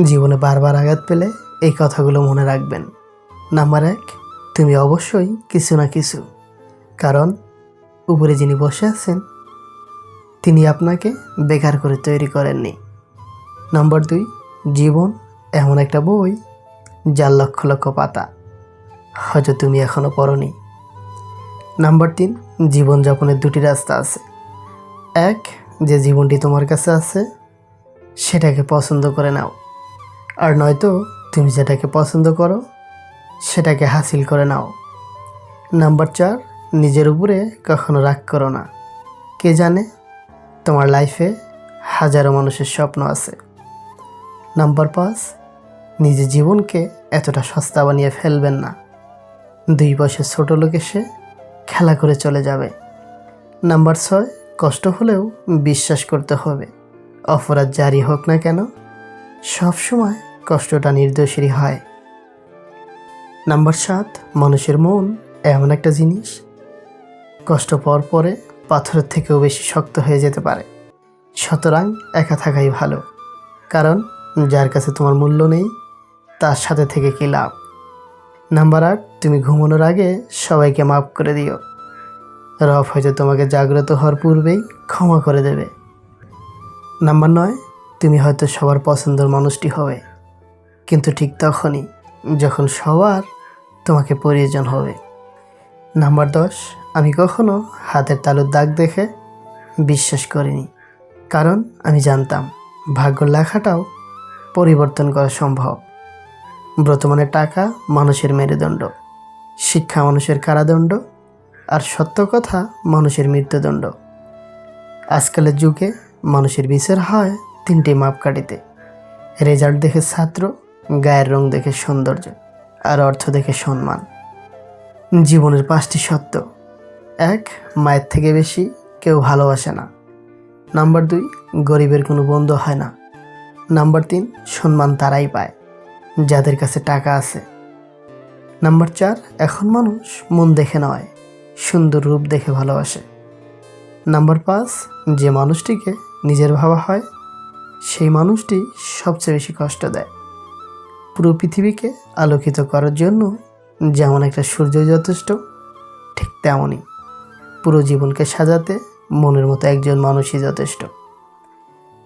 জীবনে বারবার আঘাত পেলে এই কথাগুলো মনে রাখবেন। নাম্বার এক, তুমি অবশ্যই কিছু না কিছু। কারণ, উপরে যিনি বসে আছেন, তিনি আপনাকে বেকার করে তৈরি করেননি। নাম্বার দুই, জীবন এমন একটা বই যার লক্ষ লক্ষ পাতা, হয়তো তুমি এখনও পড়নি। নাম্বার তিন, জীবনযাপনের দুটি রাস্তা আছে। এক, যে জীবনটি তোমার কাছে আছে, সেটাকে পছন্দ করে নাও। আর নয়তো তুমি যেটাকে পছন্দ করো, সেটাকে হাসিল করে নাও। নাম্বার চার, নিজের উপরে কখনো রাগ করো না। কে জানে তোমার লাইফে হাজারো মানুষের স্বপ্ন আছে। নাম্বার পাঁচ নিজের জীবনকে এতটা সস্তা বানিয়ে ফেলবেন না। দুই বছর ছোট লোক এসে খেলা করে চলে যাবে। নাম্বার ছয়, কষ্ট হলেও বিশ্বাস করতে হবে। অপরাধ জারি হোক না কেন, সবসময় কষ্টটা নির্দোষেরই হয়। নাম্বার সাত, মানুষের মন এমন একটা জিনিস। কষ্ট পর পরে পাথরের থেকেও বেশি শক্ত হয়ে যেতে পারে। সুতরাং একা থাকাই ভালো। কারণ যার কাছে তোমার মূল্য নেই, তার সাথে থেকে কী লাভ? নাম্বার আট, তুমি ঘুমানোর আগে সবাইকে মাফ করে দিও। রফ হয়তো তোমাকে জাগ্রত হওয়ার পূর্বেই ক্ষমা করে দেবে। নাম্বার নয়, তুমি হয়তো সবার পছন্দের মানুষটি হবে। কিন্তু ঠিক তখনই যখন সবার তোমাকে প্রয়োজন হবে। নাম্বার দশ, আমি কখনো হাতের তালুর দাগ দেখে বিশ্বাস করিনি, কারণ আমি জানতাম ভাগ্য লেখাটাও পরিবর্তন করা সম্ভব। বর্তমানে টাকা, মানুষের মেরুদণ্ড, শিক্ষা মানুষের কারাদণ্ড, আর সত্য কথা মানুষের মৃত্যুদণ্ড। আজকালের যুগে মানুষের বিচার হয় তিনটি মাপকাঠিতে, রেজাল্ট দেখে ছাত্র গায়ের রং দেখে সৌন্দর্য আর অর্থ দেখে সম্মান। জীবনের পাঁচটি সত্য। এক, মায়ের থেকে বেশি কেউ ভালোবাসে না। নাম্বার দুই, গরিবের কোনো বন্ধু হয় না। নাম্বার তিন, সম্মান তারাই পায়, যাদের কাছে টাকা আছে। নাম্বার চার, এখন মানুষ মন দেখে নয়, সুন্দর রূপ দেখে ভালোবাসে। নাম্বার পাঁচ, যে মানুষটিকে নিজের ভাবা হয়, সেই মানুষটি সবচেয়ে বেশি কষ্ট দেয়। পুরো পৃথিবীকে আলোকিত করার জন্য যেমন একটা সূর্য যথেষ্ট, ঠিক তেমনই পুরো জীবনকে সাজাতে মনের মতো একজন মানুষই যথেষ্ট।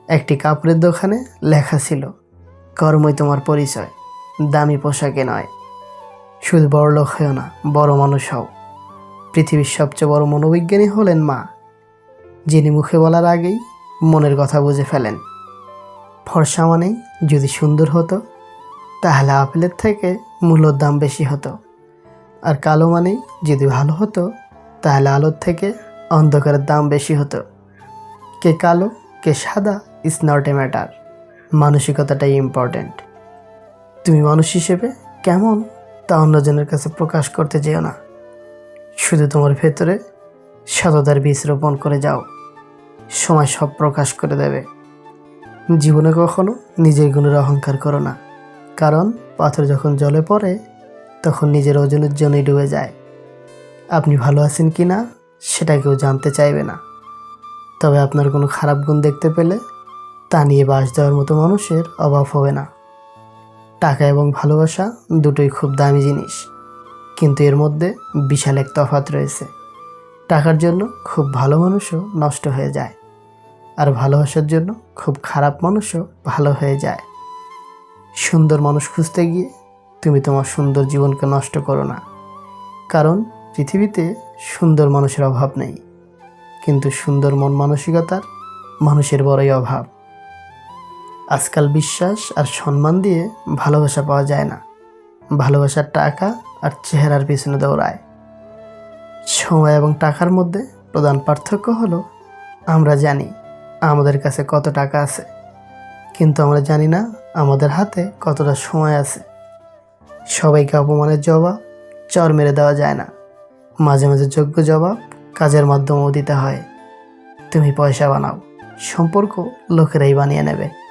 একটি কাপড়ের দোকানে লেখা ছিল, কর্মই তোমার পরিচয়, দামি পোশাকে নয়। শুধু বড় লোক হয়েও না, বড় মানুষ হও। পৃথিবীর সবচেয়ে বড় মনোবিজ্ঞানী হলেন মা, যিনি মুখে বলার আগেই মনের কথা বুঝে ফেলেন। ফর্সা মানেই যদি সুন্দর হতো তাহলে আপেলের থেকে মূল্যর দাম বেশি হতো। আর কালো মানেই যদি ভালো হতো, তাহলে আলোর থেকে অন্ধকারের দাম বেশি হতো। কে কালো, কে সাদা ইজ নট এ ম্যাটার মানসিকতাটাই ইম্পর্ট্যান্ট তুমি মানুষ হিসেবে কেমন তা অন্যজনের কাছে প্রকাশ করতে যেও না। শুধু তোমার ভেতরে সততার বীজ রোপণ করে যাও। সময় সব প্রকাশ করে দেবে। জীবনে কখনো নিজের গুণের অহংকার করো না। কারণ পাথর যখন জলে পড়ে, তখন নিজের ওজনের জন্যই ডুবে যায়। আপনি ভালো আছেন কি না, সেটা কেউ জানতে চাইবে না। তবে আপনার কোনো খারাপ গুণ দেখতে পেলে তা নিয়ে বাস দেওয়ার মতো মানুষের অভাব হবে না। টাকা এবং ভালোবাসা দুটোই খুব দামি জিনিস, কিন্তু এর মধ্যে বিশাল এক তফাৎ রয়েছে। টাকার জন্য খুব ভালো মানুষও নষ্ট হয়ে যায়, আর ভালোবাসার জন্য খুব খারাপ মানুষও ভালো হয়ে যায়। সুন্দর মানুষ খুঁজতে গিয়ে তুমি তোমার সুন্দর জীবনকে নষ্ট করো না। কারণ পৃথিবীতে সুন্দর মানুষের অভাব নেই, কিন্তু সুন্দর মন মানসিকতার মানুষের বড়ই অভাব। আজকাল বিশ্বাস আর সম্মান দিয়ে ভালোবাসা পাওয়া যায় না। ভালোবাসার টাকা আর চেহারার পিছনে দৌড়ায়। সময় এবং টাকার মধ্যে প্রধান পার্থক্য হলো, আমরা জানি আমাদের কাছে কত টাকা আছে, কিন্তু আমরা জানি না আমাদের হাতে কতটা সময় আছে। সবাইকে অপমানের জবাব চর মেরে দেওয়া যায় না। মাঝে মাঝে যোগ্য জবাব কাজের মাধ্যমেও দিতে হয়। তুমি পয়সা বানাও, সম্পর্ক লোকেরাই বানিয়ে নেবে।